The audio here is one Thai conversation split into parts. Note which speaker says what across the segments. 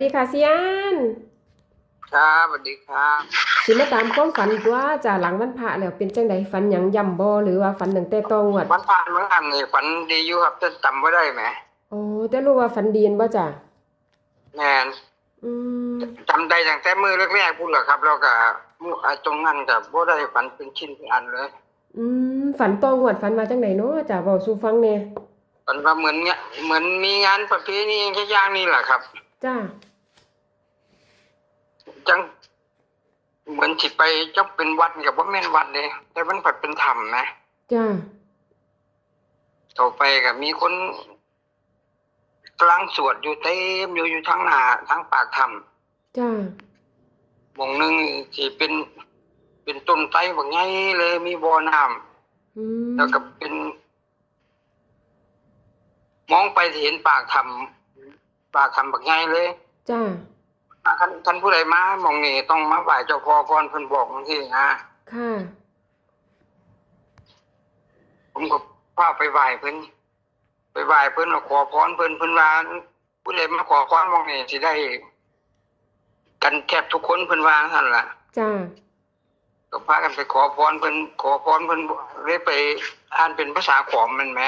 Speaker 1: สวัสดีค่ะเซียน
Speaker 2: ครับสวัสดีครับ
Speaker 1: สิมาตามความฝันตัวจ้าหลังวันพระแล้วเป็นจังไดฝันหยังย่ำบ่หรือว่าฝันตั้งแต่ตองวด
Speaker 2: วันผ่านเมื่อวานนี่ฝันดีอยู่ครับจะจำไม่ได้ไหม
Speaker 1: โอ้แต่รู้ว่าฝันดีนบ่จ้า
Speaker 2: แมน
Speaker 1: อืม
Speaker 2: จำได้ตั้งแต่มือแรกๆพูดเหรอครับแล้วก็มื้ออ่าตรงนั้นกับบ่ได้ฝันเป็นชิ้นเป็นอันเลย
Speaker 1: อืมฝันตองวดฝันมาจังไดเนาะจ้าเว้าสู่ฟังแหน่
Speaker 2: ฝันว่าเหมือนเนี้ยเหมือนมีงานประเพณีแค่อย่างนี้แหละครับ
Speaker 1: จ้า
Speaker 2: จัง เหมือนสิไปจักเป็นวัดกับว่าแม่นวัดเลยแต่มันผัดเป็นธรรมนะ
Speaker 1: จ้า
Speaker 2: ต่อไปกับมีคนกำลังสวดอยู่เต็มอยู่อยู่ทั้งหน้าทั้งปากธรรม
Speaker 1: จ้า
Speaker 2: หมองหนึงที่เป็นเป็นต้นไทรบางไงเลยมีบ่อน้ำ
Speaker 1: อืม
Speaker 2: แล้วก็เป็น มองไปเห็นปากทำปากทำบักไงเลย
Speaker 1: จ้า
Speaker 2: ท่านท่านผู้ใดมามองนี่ต้องมาไหว้เจ้าพ่อก่อนเพิ่นบอกบางทีนะ
Speaker 1: ค่ะ
Speaker 2: ผมก็พาไปไหว้เพิ่นไปไหว้เพิ่นแล้วขอพรเพิ่นเพิ่นว่าผู้ใดมาขอพรมองนี่สิได้ กันแทบทุกคนเพิ่นว่าท่านล่ะ
Speaker 1: จ้า
Speaker 2: ก็พากันไปขอพรเพิ่นขอพรเพิ่นเลยไปอ่านเป็นภาษาขอมมันไหม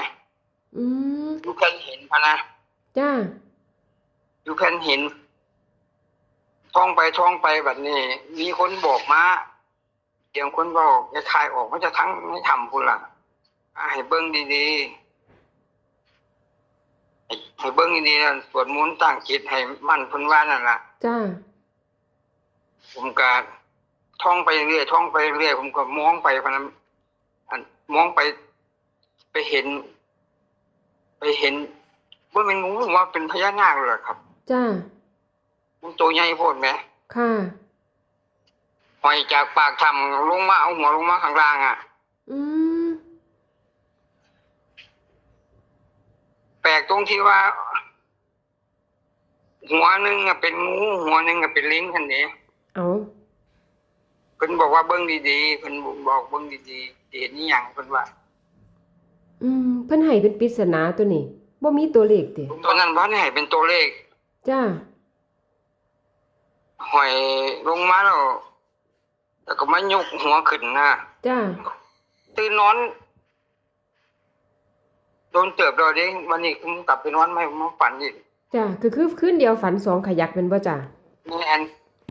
Speaker 1: อืม
Speaker 2: อยู่แผ่นหินพะนะ
Speaker 1: จ้า
Speaker 2: อยู่แผ่นหิน ท่องไปท่องไปแบบนี้ มีคนบอกมาเสียงคนบอกจะคายออกมันจะทั้งไม่ทำคุณล่ะอ่าให้เบิ้งดีๆให้ให้เบิ้งดีๆนะสวดมนต์ตั้งจิตให้มั่นคุณว่านั่นล่ะ
Speaker 1: จ้า
Speaker 2: ผมก็ท่องไปเรื่อยท่องไปเรื่อยผมก็มองไปพะนั้นอันมองไปไปเห็น ไปเห็นว่าเป็นงูว่าเป็นพญานาคเลยเหรอครับ
Speaker 1: จ้า
Speaker 2: มันตัวใหญ่โพดไหม
Speaker 1: ค่ะ
Speaker 2: หอยจากปากถ้ำลงมาเอาหัวลงมาข้างล่างอะ
Speaker 1: อืม
Speaker 2: แปลกตรงที่ว่า หัวหนึ่งอะเป็นงูหัวหนึ่งอะเป็นลิงคันนี้
Speaker 1: เอา
Speaker 2: เพิ่นบอกว่าเบิ้งดีๆเพิ่นบอกเบิ้งดีๆเห็นนี่ยังเพิ่นว่า
Speaker 1: อืมเพิ่นให้เป็นปริศนาตัวนี้บ่มีตัวเลขติ
Speaker 2: ตอนนั้นพันให้เป็นตัวเลข
Speaker 1: จ้า
Speaker 2: หอยลงมาแล้วแล้วก็มายกหัวขึ้นนะ
Speaker 1: จ้า
Speaker 2: ตื่นนอนโดนเติบเราดิวันนี้ผมกลับไปนอนไม่มาฝันอีก
Speaker 1: จ้าคือคือคืนเดียวฝันสองขยักเป็นบ่จ้า
Speaker 2: นี่แอน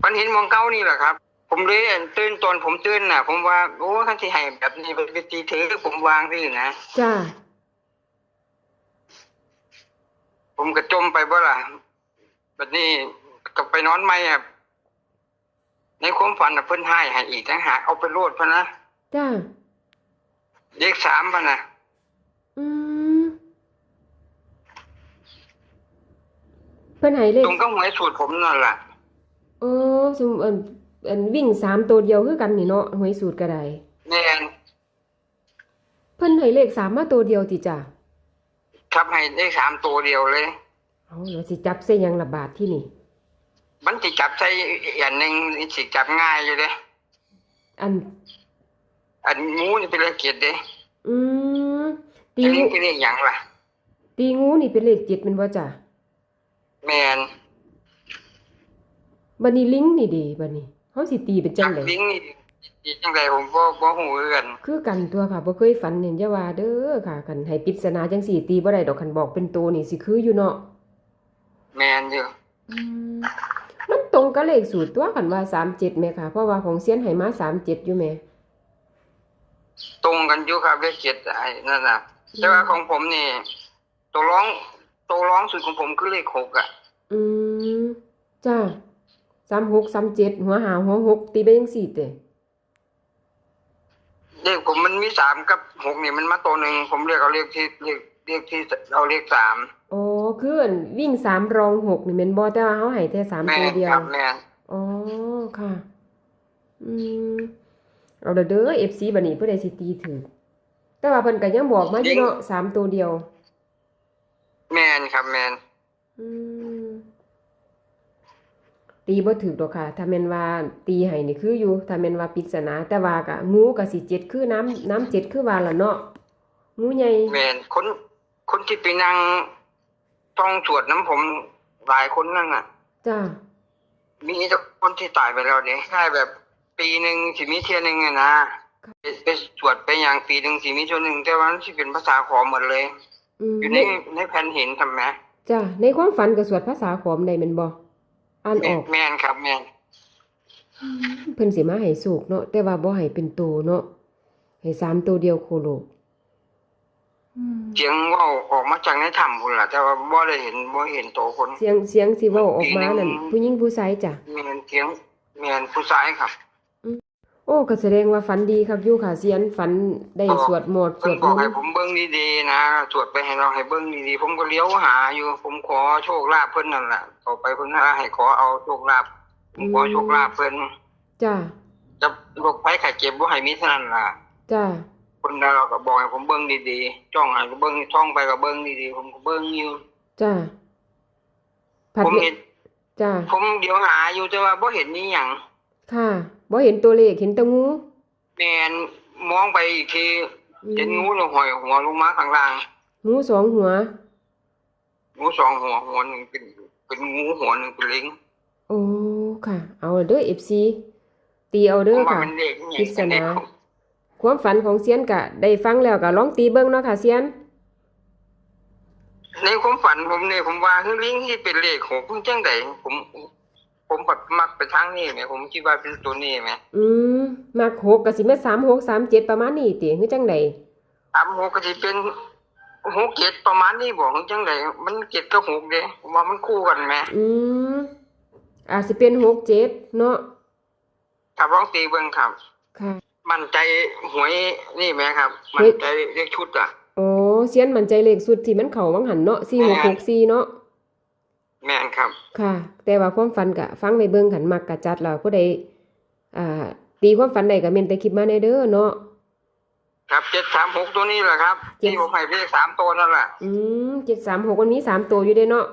Speaker 2: ฝันเห็นหมองเก้านี่แหละครับ ผมเลยอันตื่นตอนผมตื่นน่ะ ผมว่าโอ้ท่านที่ให้แบบนี้เป็นวิธีถือผมวางที่นะ
Speaker 1: จ้า
Speaker 2: ผมก็จมไปบ่ล่ะแบบนี้ก็ไปนอนไม่อะ ในความฝันน่ะเพิ่นให้ให้อีกทั้งหากเอาไปโลดพะนะ
Speaker 1: จ้า
Speaker 2: เลขสามพะนะ
Speaker 1: อืมเพิ่นให้เลข
Speaker 2: ตรงก็หวยสูตรผมนั่นแหละ
Speaker 1: เออซุมเอิ้นเอิ้นวิ่งสามตัวเดียวคือกันนี่เนาะหวยสูตรก็ได้
Speaker 2: แน่น
Speaker 1: เพิ่นให้เลขสามมาตัวเดียวติจ้า
Speaker 2: ครับให้เลขสามตัวเดียวเลย
Speaker 1: เอาแล้วสิจับใส่หยังละบาทที่นี่
Speaker 2: มันสิจับใส่อย่างหนึ่งสิจับง่ายอยู่เด้
Speaker 1: อัน
Speaker 2: อันงูนี่เป็นเลขเกียรติเด้
Speaker 1: อืมตี
Speaker 2: อันนี้
Speaker 1: งู
Speaker 2: เป็นเลขหยังล่ะ
Speaker 1: ตีงูนี่เป็นเลขเจ็ดแมันบ่จ้า
Speaker 2: แมน
Speaker 1: บัดนี้ลิงนี่เดีบัดนี้เฮาสิตีเป็นจั
Speaker 2: จั
Speaker 1: ง
Speaker 2: บ
Speaker 1: ได๋
Speaker 2: ลิงนี่อีจังไดผมบ่บ่ฮู้คือกัน
Speaker 1: คือกันตัวค่ะบ่เคยฝันเห็นอย่าว่าเด้อค่ะกันให้ปริศนาจังสี่ตีบ่ได้ดอกคันบอกเป็นตัวนี่สิคืออยู่เนาะ
Speaker 2: แมนอยู่
Speaker 1: อืมมันต รงกับเลขสูตรตัวกันว่า37แม่ค่ะ เพราะว่าของเซียนให้มา37อยู่แม่
Speaker 2: ตรงกันอยู่ครับเลขเกียรติไอ้นั่นน่ะแต่ว่าของผมนี่ตัวร้องตัวร้องสุดของผมคือเลขหกอะ
Speaker 1: อืมจ้า36 37หัวหาหัวหกตีไปจังสี่เด้
Speaker 2: เลขผมมันมีสามกับหกนี่มันมาตัวหนึ่งผมเรียกเอาเลขที่เลข เลขที่เอาเลขสาม
Speaker 1: อ๋อคืออันวิ่งสามรองหกนี่แม่นบ่แต่ว่าเฮาให้แต่สาม
Speaker 2: แม่
Speaker 1: ตัวนเดีย
Speaker 2: คว รับแม่น
Speaker 1: อ๋อค่ะ อืมเอาเด้อเด้อ FC บัดนี้ผู้ใดสิตีถูกแต่ว่าเพิ่นก็ยังบอกมาอยู่เนาะสามตัวเดียว
Speaker 2: แม่นครับแม่น
Speaker 1: อืมตีบ่ถูกดอกค่ะ ถ้าแม่นว่าตีให้นี่คืออยู่ ถ้าแม่นว่าปริศนา แต่ว่าก็งูก็สิเจ็ดคือน้ำน้ำเจ็ดคือว่าล่ะเนาะงูใหญ่
Speaker 2: แม่นคน คนที่ไปนั่งท่องสวดน้ำผมหลายคนนั่นน่ะ
Speaker 1: จ้า
Speaker 2: มีแต่คนที่ตายไปแล้วเนี่ยใช่แบบปีหนึ่งสิมีเทียหนึ่งอะนะไปไปสวดไปอย่างปีหนึ่งสิมีเทียหนึ่งแต่ว่ามันสิเป็นภาษาขอมหมดเลย
Speaker 1: อืม
Speaker 2: อยู่ในในแผ่นหินทำไหม
Speaker 1: จ้า ในความฝันก็สวดภาษาขอมได้แม่นบ่อ่านออก
Speaker 2: แมนครับแมน
Speaker 1: เพิ่นสิมาให้สุกเนาะแต่ว่าบ่ให้เป็นโตเนาะให้สามตัวเดียวโคโลอืม
Speaker 2: เสียงเว่าออกมาจากในถ้ำพุ่นล่ะ แต่ว่าบ่ได้เห็นบ่เห็นโตวคน
Speaker 1: เสียงเสียงสิเว้าออกมานั่นผู้หญิงผู้ชายจ้ะ
Speaker 2: แมนเสียงแมนผู้ชายครับ
Speaker 1: โอ้ก็แสดงว่าฝันดีครับอยู่ค่ะเสียนฝันได้สวดมนต์ส
Speaker 2: เพิ่
Speaker 1: วนด
Speaker 2: บ
Speaker 1: ม
Speaker 2: อก
Speaker 1: น
Speaker 2: ให้
Speaker 1: ต์
Speaker 2: ผมเบิ่งดีๆนะสวดไปให้เราให้เบิ่งดีๆผมก็เลี้ยวหาอยู่ ผมขอโชคลาภเพิ่นนั่นแหละต่อไปเพิ่นหาให้ขอเอาโชคลาภผมขอโชคลาภเพิ่น
Speaker 1: จ้า
Speaker 2: จะโรคภัยไข้เจ็บบ่ให้มีเท่านั้นล่ะ
Speaker 1: จ้า
Speaker 2: คนเราก็บอกให้ผมเบิ่งดีๆจ้องให้เบิ่งท่องไปก็เบิ่งดีๆผมก็เบิ่งอยู่
Speaker 1: จ้าผัด
Speaker 2: ผม
Speaker 1: เนี่ย
Speaker 2: เห็น
Speaker 1: จ้า
Speaker 2: ผมเดี๋ยวหาอยู่แต่ว่าบ่เห็นนี่หยัง
Speaker 1: ค่ะบ่เห็นตัวเลขเห็นแต่งู
Speaker 2: แม่นมองไปอีกที
Speaker 1: อืม
Speaker 2: เห็นงูลงหอยหัวลงมาข้างล่าง
Speaker 1: งูสองหัว
Speaker 2: งูสองหัวหัวหนึงเป็นเป็นงูหัวหนึงเป็นลิง
Speaker 1: โอ้ค่ะ เอาเด้อ FC ตีเอา
Speaker 2: ผ
Speaker 1: เด้อ
Speaker 2: มว่า
Speaker 1: ค่ะ
Speaker 2: มันเด็กใหญ่
Speaker 1: ปริศนา ความฝันของเซียนกะได้ฟังแล้วก็ลองตีเบิ่งเนาะค่ะเซียน
Speaker 2: ในความฝันผมเนี่ยผมว่าคือลิงที่เป็นเลขหกเพิ่งจังไดผม ผมปัดมักไปทางนี้แหมผมคิดว่าเป็นตัวนี้แหม
Speaker 1: อืมมักหกก็สิแม่น3 6 3 7ประมาณนี้ติคือจังได
Speaker 2: สามหกก็สิเป็นหกเจ็ดประมาณนี้บอกจังไดมันเจ็ดกับหกเด้ผมว่ามันคู่กันแหม
Speaker 1: อืมอาจสิเป็น6 7เนาะ
Speaker 2: ครับลองตีเบิ่งครับ
Speaker 1: ค่ะ
Speaker 2: มั่นใจหวยนี่ไหมครับ
Speaker 1: เฮ้
Speaker 2: มั่
Speaker 1: ย
Speaker 2: นใจเลขชุดอะ
Speaker 1: อ๋อเซียนมั่นใจเลขสุดที่มันเข้าวังหันเนาะ4664เนาะ
Speaker 2: แม่นครับ
Speaker 1: ค่ะ แต่ว่าความฝันกะฟังไว้เบิ่งขันมักกะจัดแล้วผู้ใดอ่า ตีความฝันใดก็เม่นแต่คลิปมาในเด้อเนาะ
Speaker 2: ครับเจ็ดสามหกตัวนี้แหละครับ
Speaker 1: เจ็ด
Speaker 2: ที่ผมให้เลขสามตัวนั่นแหละ
Speaker 1: อืม736มันมีสามตัวอยู่เด้เนาะ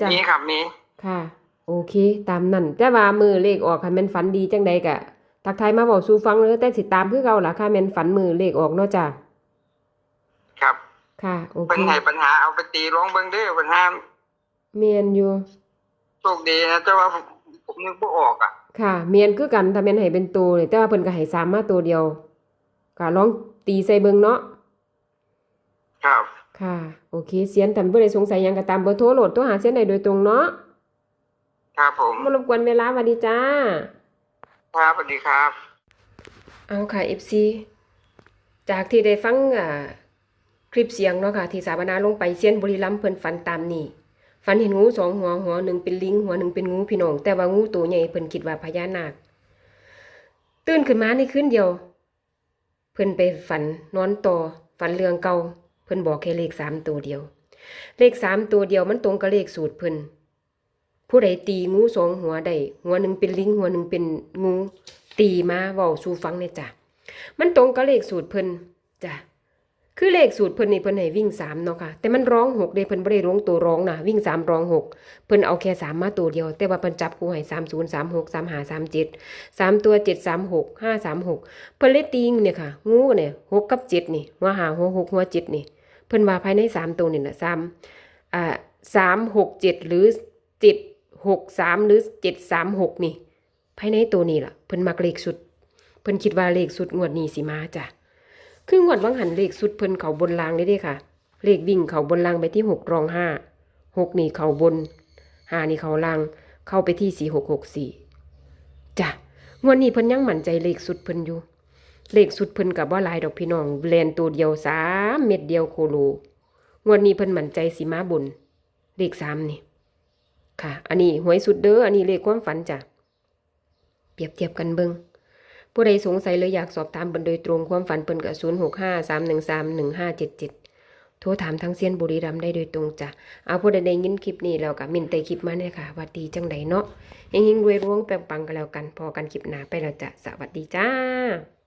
Speaker 1: จ้ะ
Speaker 2: มีครับมี
Speaker 1: ค่ะ โอเค ตามนั่นแต่ว่ามือเลขออกค่ะแม่นฝันดีจังใดกะ ทักทายมาบอกสู่ฟังเด้อแต่สิตามคือเก่าล่ะค่ะแม่นฝันมือเลขออกเนาะจ้ะ
Speaker 2: ครับ
Speaker 1: ค่ะโอเค
Speaker 2: เป็นไงปัญหาเอาไปตีร้องเบิ้งเด้อปัญหา
Speaker 1: เมียนอยู่
Speaker 2: โชคดีนะแต่ว่าผมผมนึกบ่ออกอะ
Speaker 1: ค่ะ เมียนคือกันถ้าแม่นให้เป็นตัวนี่แต่ว่าเพิ่นก็ให้สามมาตัวเดียวก็ลองตีใส่เบิ่งเนาะ
Speaker 2: ครับ
Speaker 1: ค่ะ โอเคเสียนท่านบ่ได้สงสัยหยังก็ตามเบอร์โทรโหลดโทรหาเสียนได้โดยตรงเนาะ
Speaker 2: ครับผม
Speaker 1: บ่รบกวนเวลาสวัสดีจ้า
Speaker 2: ครับสวัสดีครับ
Speaker 1: เอาค่ะ FC จากที่ได้ฟังอ่าคลิปเสียงเนาะค่ะ ที่สาบนาลงไปเซียนบุรีรัมย์เพิ่นฝันตามนี้ฝันเห็นงูสองหัวหัวหนึ่งเป็นลิงหัวหนึ่งเป็นงูพี่น้อง แต่ว่างูตัวใหญ่เพิ่นคิดว่าพญานาค ตื่นขึ้นมาในคืนเดียว เพิ่นไปฝันนอนต่อฝันเรื่องเก่าเพิ่นบอกแค่เลขสามตัวเดียว เลขสามตัวเดียวมันตรงกับเลขสูตรเพิ่น ผู้ใดตีงูสองหัวได้หัวหนึ่งเป็นลิงหัวหนึ่งเป็นงู ตีมาเว้าสู่ฟังเนี่ยจ้ะมันตรงกับเลขสูตรเพิ่นจ้ะคือเลขสูตรเพิ่นนี่เพิ่นให้วิ่งสามเนาะค่ะแต่มันร้องหกเด้เพิ่นบ่ได้ร้องตัวร้องนะวิ่งสามร้องหกเพิ่นเอาแค่สามมาตัวเดียว แต่ว่าเพิ่นจับคู่ให้สามศูนย์สามหกสามหาสามเจ็ดสามตัวเจ็ดสามหกห้าสามหกเพิ่นเลตีงเนี่ยค่ะ งูเนี่ยหกกับเจ็ดนี่หัวหาหัวหกหัวเจ็ดนี่ เพิ่นว่าภายในสามตัวนี่นะสามอ่าสามหกเจ็ดหรือเจ็ด หกสามหรือเจ็ดสามหกนี่ภายในตัวนี้ล่ะ เพิ่นมักเลขสุด เพิ่นคิดว่าเลขสุดงวดนี้สิมาจ้ะคืองวดวังหันเลขสุดเพิ่นเขาบนรางได้ด้ค่ะ เลขวิ่งเขาบนรางไปที่หกรองห้าหกนี่เขาบนห้านี่เขาล่าง เข้าไปที่สี่หกหกสี่จ้ะงวดนี้เพิ่นยังหมั่นใจเลขสุดเพิ่นอยู่ เลขสุดเพิ่นกับว่าลายดอกพี่น้องแลนตัวเดียวสามเม็ดเดียวโคโลงวดนี้เพิ่นหมั่นใจสีมาบนเลขสามนี่ ค่ะ อันนี้หวยสุดเด้อ อันนี้เลขความฝันจ้ะ เปรียบเทียบกันเบิงผู้ใดสงสัยหรืออยากสอบถามเพิ่นโดยตรงความฝันเพิ่นกับ0 6 5 3 1 3 1 5 7 7 โทรถามทางเซียนบุรีรัมได้โดยตรงจ้ะ เอาผู้ใดได้ยินคลิปนี้แล้วก็มินใต้คลิปมาเนี่ยค่ะว่าดีจังใดเนาะเฮงๆรวยๆรวงแปงปังกันแล้วกัน พอกันคลิปหน้าไปแล้วจ้ะ สวัสดีจ้า